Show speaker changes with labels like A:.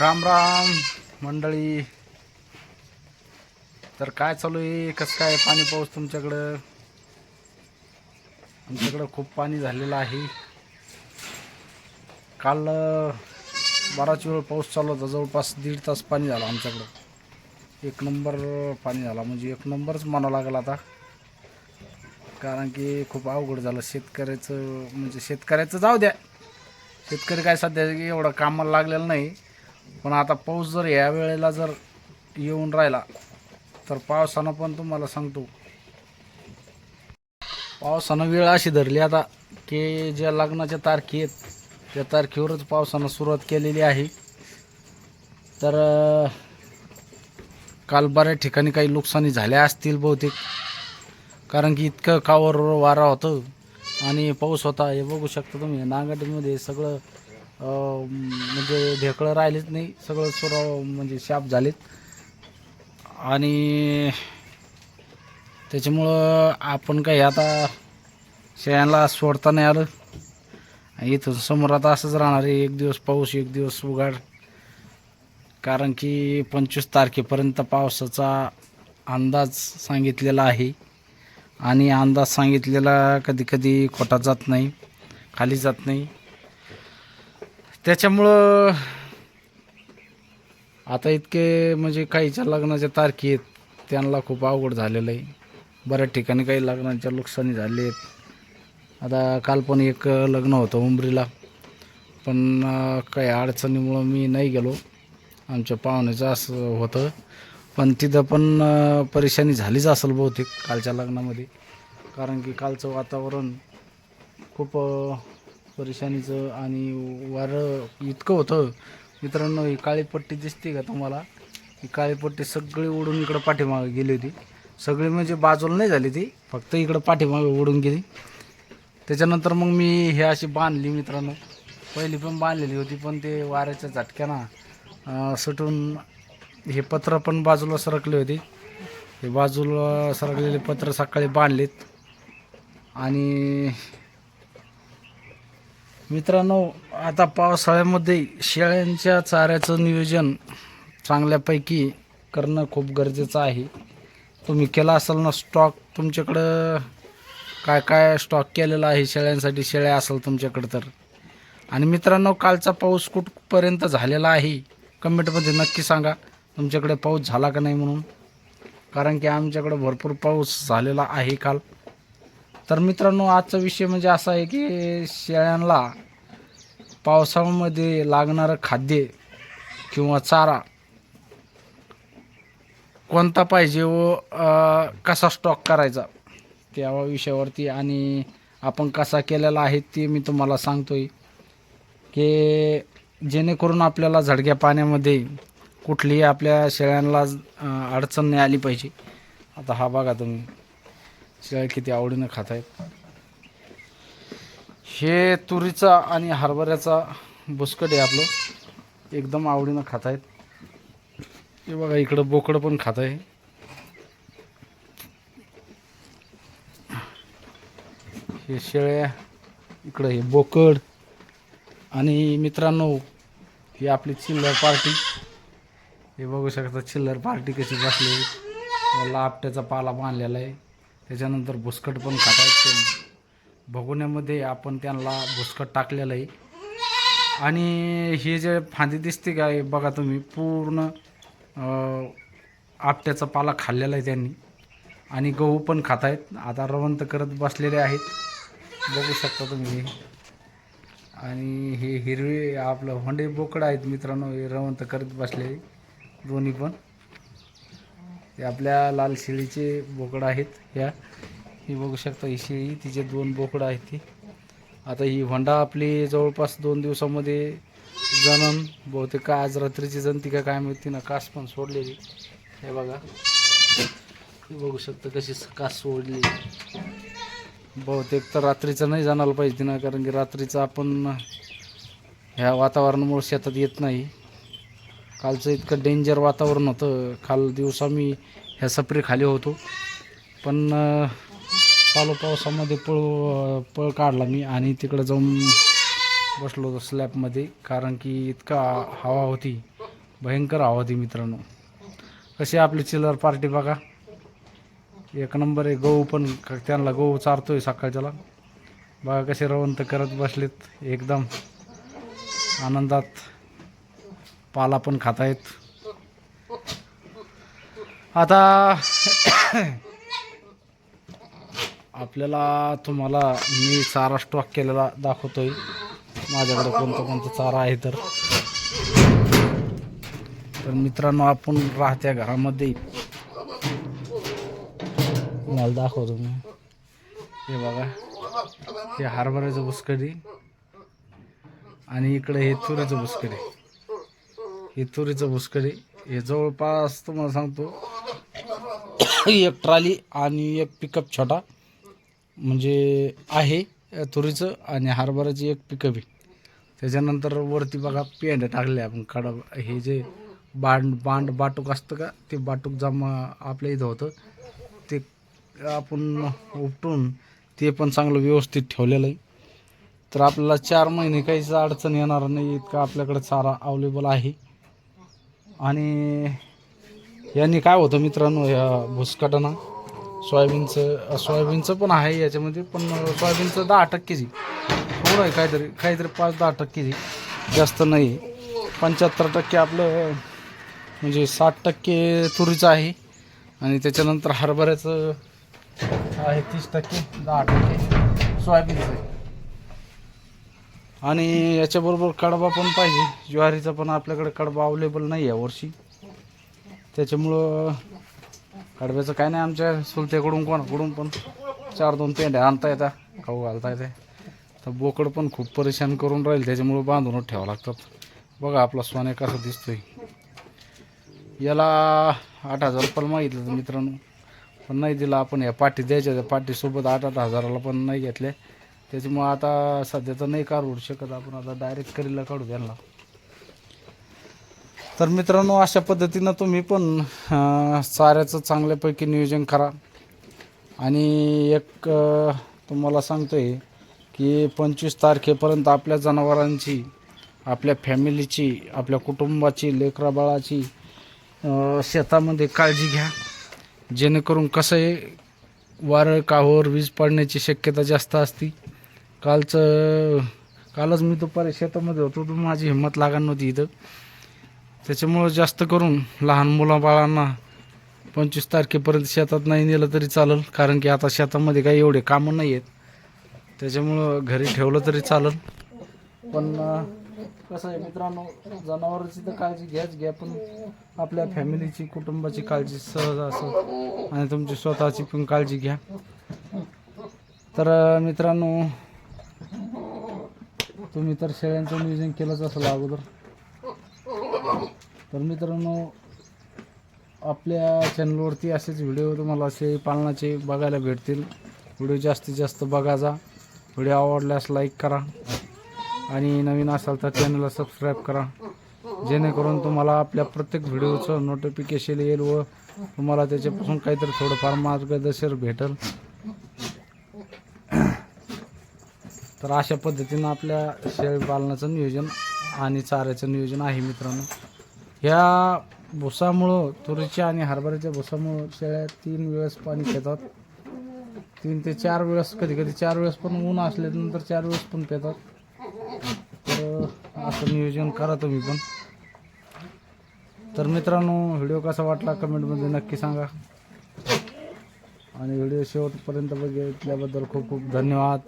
A: राम राम मंडळी. तर काय चालू आहे? कसं काय पाणी पाऊस तुमच्याकडं? आमच्याकडं खूप पाणी झालेलं आहे. काल बराच वेळ पाऊस चालू होता. जवळपास दीड तास पाणी झालं आमच्याकडं. एक नंबर पाणी झाला. म्हणजे एक नंबरच म्हणावं लागला आता. कारण की खूप अवघड झालं. शेतकऱ्याचं म्हणजे शेतकऱ्याचं जाऊ द्या. शेतकरी काय सध्या एवढं कामाला लागलेलं नाही. पण आता पाऊस जर या वेळेला जर येऊन राहिला तर पावसानं पण तुम्हाला सांगतो. पावसानं वेळ अशी धरली आता की ज्या लग्नाच्या तारखे आहेत त्या तारखेवरच पावसानं सुरुवात केलेली आहे. तर काल बऱ्याच ठिकाणी काही नुकसानी झाल्या असतील बहुतेक. कारण की इतकं कावर वारा होतं आणि पाऊस होता हे बघू शकता तुम्ही. नांगडीमध्ये सगळं म्हणजे ढेकळं राहिलेच नाही. सगळं सुराव म्हणजे शाप झालेत. आणि त्याच्यामुळं आपण काही आता शेळ्यांना सोडता नाही आलं. इथून समोर आता असंच राहणार आहे. एक दिवस पाऊस एक दिवस उघाड. कारण की पंचवीस तारखेपर्यंत पावसाचा अंदाज सांगितलेला आहे. आणि अंदाज सांगितलेला कधी कधी खोटा जात नाही खाली जात नाही. त्याच्यामुळं आता इतके म्हणजे काहीच्या लग्नाच्या तारखे आहेत त्यांना खूप अवघड झालेलं आहे. बऱ्याच ठिकाणी काही लग्नाच्या नुकसानी झाले आहेत. आता काल पण एक लग्न होतं उंबरीला पण काही अडचणीमुळं मी नाही गेलो. आमच्या पाहुण्याचं असं होतं. पण तिथं पण परेशानी झालीच असेल बहुतेक कालच्या लग्नामध्ये. कारण की कालचं वातावरण खूप परेशानीचं आणि वारं इतकं होतं. मित्रांनो ही काळी पट्टी दिसते का तुम्हाला? ही काळी पट्टी सगळी उडून इकडं पाठीमागे गेली होती. सगळी म्हणजे बाजूला नाही झाली ती फक्त इकडं पाठीमागे उडून गेली. त्याच्यानंतर मग मी हे अशी बांधली मित्रांनो. पहिली पण बांधलेली होती पण ते वाऱ्याच्या झटक्यानं सुटून हे पत्र पण बाजूला सरकले होते. हे बाजूला सरकलेले पत्र सकाळी बांधलेत. आणि मित्रांनो आता पावसाळ्यामध्ये शेळ्यांच्या चाऱ्याचं नियोजन चांगल्यापैकी करणं खूप गरजेचं आहे. तुम्ही केला असाल ना स्टॉक तुमच्याकडं काय काय स्टॉक केलेला आहे शेळ्यांसाठी? शेळ्या असेल तुमच्याकडं तर. आणि मित्रांनो कालचा पाऊस कुठपर्यंत झालेला आहे? कमेंटमध्ये नक्की सांगा. तुमच्याकडे पाऊस झाला का नाही म्हणून. कारण की आमच्याकडं भरपूर पाऊस झालेला आहे काल. तर मित्रांनो आजचा विषय म्हणजे असा आहे की शेळ्यांना पावसाळ्यामध्ये लागणारं खाद्य किंवा चारा कोणता पाहिजे व कसा स्टॉक करायचा त्या विषयावरती आणि आपण कसा केलेला आहे ते मी तुम्हाला सांगतोय की जेणेकरून आपल्याला झडक्या पाण्यामध्ये कुठलीही आपल्या शेळ्यांना अडचण नाही आली पाहिजे. आता हा बघा तुम्ही. शेळ्या किती आवडीनं खात आहेत हे तुरीचा आणि हरभऱ्याचा बुसकट आहे आपलं. एकदम आवडीनं खात आहेत हे बघा इकडं बोकडं पण खात आहे हे शेळ्या इकडं हे बोकड. आणि मित्रांनो ही आपली चिल्लर पार्टी. हे बघू शकता चिल्लर पार्टी कशी बसली. याला आपट्याचा पाला बांधलेला आहे. त्याच्यानंतर भुसकट पण खात आहेत भगोण्यामध्ये आपण त्यांना भुसकट टाकलेलं आहे. आणि हे जे फांदी दिसते काय बघा तुम्ही पूर्ण आपट्याचा पाला खाल्लेला आहे त्यांनी. आणि गहू पण खात आहेत आता रवंत करत बसलेले आहेत. बघू शकता तुम्ही. आणि हे हिरवे आपलं होंडे बोकडं आहेत मित्रांनो हे रवंत करत बसलेले. दोन्ही पण. हे आपल्या लाल शेळीचे बोकडं आहेत ह्या. ही बघू शकता ही शेळी तिचे दोन बोकडं आहेत ती. आता ही होंडा आपली जवळपास दोन दिवसामध्ये जनन बहुतेक का आज रात्रीची जनती का काय माहिती ना कास पण सोडलेली. हे बघा. बघू शकता कशी कास सोडली बहुतेक तर रात्रीचं नाही जाणायला पाहिजे ना कारण की रात्रीचं आपण ह्या वातावरणामुळे शेतात येत नाही. कालचं इतकं डेंजर वातावरण होतं. काल दिवसा मी ह्या सपरी खाली होतो. पण चालू पावसामध्ये पळ पळ काढला मी आणि तिकडं जाऊन बसलो होतो स्लॅबमध्ये कारण की इतका हवा होती. भयंकर हवा होती मित्रांनो. कशी आपली चिल्लर पार्टी बघा. एक नंबर आहे गहू पण त्यांना गहू चारतोय सकाळच्याला. बघा कसे रवंत करत बसलेत. एकदम आनंदात. पाला पण खातायत. आता आपल्याला तुम्हाला मी चारा स्टॉक केलेला दाखवतोय. माझ्याकडे कोणता कोणता चारा आहे तर. तर मित्रांनो आपण राहत्या घरामध्ये. मला दाखवतो मी. हे बघा. हे हरभऱ्याचं बुसकडी आणि इकडे हे तुरीचं बुसकडी हे तुरीचं भुसकडी. हे जवळपास तुम्हाला सांगतो एक ट्राली आणि एक पिकअप छोटा म्हणजे आहे तुरीचं आणि हरभऱ्याची एक पिकअप आहे. त्याच्यानंतर वरती बघा पेंड टाकले आपण कडा हे जे बांड बांड बाटूक असतं का ते बाटूक जमा आपल्या इथं होतं. ते आपण उपटून ते पण चांगलं व्यवस्थित ठेवलेलं आहे. तर आपल्याला चार महिने काहीच अडचण येणार नाही इतका आपल्याकडे चारा अवेलेबल आहे. आणि यांनी काय होतं मित्रांनो ह्या भुसकाटानं सोयाबीनचं सोयाबीनचं पण आहे याच्यामध्ये पण सोयाबीनचं दहा टक्केची थोडं आहे काहीतरी काहीतरी पाच दहा टक्केची जास्त नाही. पंच्याहत्तर टक्के आपलं म्हणजे साठ टक्के तुरीचं आहे. आणि त्याच्यानंतर हरभऱ्याचं आहे तीस टक्के दहा टक्के सोयाबीनचं आहे. आणि याच्याबरोबर कडबा पण पाहिजे. ज्वारीचा पण आपल्याकडे कडबा अवेलेबल नाही आहे वर्षी. त्याच्यामुळं कडब्याचं काय नाही आमच्या सुलत्याकडून कोणाकडून पण चार दोन पेंड्या आणता येतात खाऊ घालता येते. तर बोकड पण खूप परेशान करून राहील त्याच्यामुळं बांधूनच ठेवावं लागतात. बघा आपला सोन्या कसा दिसतोय. याला आठ हजार रुपयाला मागितलं तर मित्रांनो पण नाही दिला आपण. या पाठी द्यायच्या त्या पाठीसोबत आठ आठ हजाराला पण नाही घेतले. त्याच्यामुळं आता सध्या तर नाही काढू शकत आपण आता डायरेक्ट करीला काढू त्यांना. तर मित्रांनो अशा पद्धतीनं तुम्ही पण चाऱ्याचं चांगल्यापैकी नियोजन करा. आणि एक तुम्हाला तुम्हाला सांगतोय की पंचवीस तारखेपर्यंत आपल्या जनावरांची आपल्या फॅमिलीची आपल्या कुटुंबाची लेकराबाळाची शेतामध्ये काळजी घ्या. जेणेकरून कसं आहे वारं काहोर वीज पडण्याची शक्यता जास्त असती. कालचं कालच मी दुपारी शेतामध्ये होतो तर माझी हिंमत लागणार नव्हती इथं. त्याच्यामुळं जास्त करून लहान मुलाबाळांना पंचवीस तारखेपर्यंत शेतात नाही नेलं तरी चालेल कारण की आता शेतामध्ये काही एवढे कामं नाही आहेत. त्याच्यामुळं घरी ठेवलं तरी चालेल. पण कसं आहे मित्रांनो जनावरांची तर काळजी घ्याच घ्या पण आपल्या फॅमिलीची कुटुंबाची काळजी सहज असं आणि तुमची स्वतःची पण काळजी घ्या. तर मित्रांनो तुम्ही तर शेळ्यांचं नियोजन केलंच असेल अगोदर. तर मित्रांनो आपल्या चॅनलवरती असेच व्हिडिओ तुम्हाला असे पालनाचे बघायला भेटतील. व्हिडिओ जास्तीत जास्त बघा जा. व्हिडिओ आवडल्यास लाईक करा. आणि नवीन असाल तर चॅनलला सबस्क्राईब करा. जेणेकरून तुम्हाला आपल्या प्रत्येक व्हिडिओचं नोटिफिकेशन येईल व तुम्हाला त्याच्यापासून काहीतरी थोडंफार मार्गदर्शन भेटेल. तर अशा पद्धतीनं आपल्या शेळीपालनाचं नियोजन आणि चाऱ्याचं नियोजन आहे मित्रांनो. ह्या भुसामुळं तुरीच्या आणि हरभऱ्याच्या भुसामुळं शेळ्या तीन वेळेस पाणी पितात. तीन ते चार वेळेस कधी कधी चार वेळेस पण ऊन असल्यानंतर चार वेळेस पण पितात. तर असं नियोजन करा तुम्ही पण. तर मित्रांनो व्हिडिओ कसा वाटला कमेंटमध्ये नक्की सांगा. आणि व्हिडिओ शेवटपर्यंत बघितल्याबद्दल खूप खूप धन्यवाद.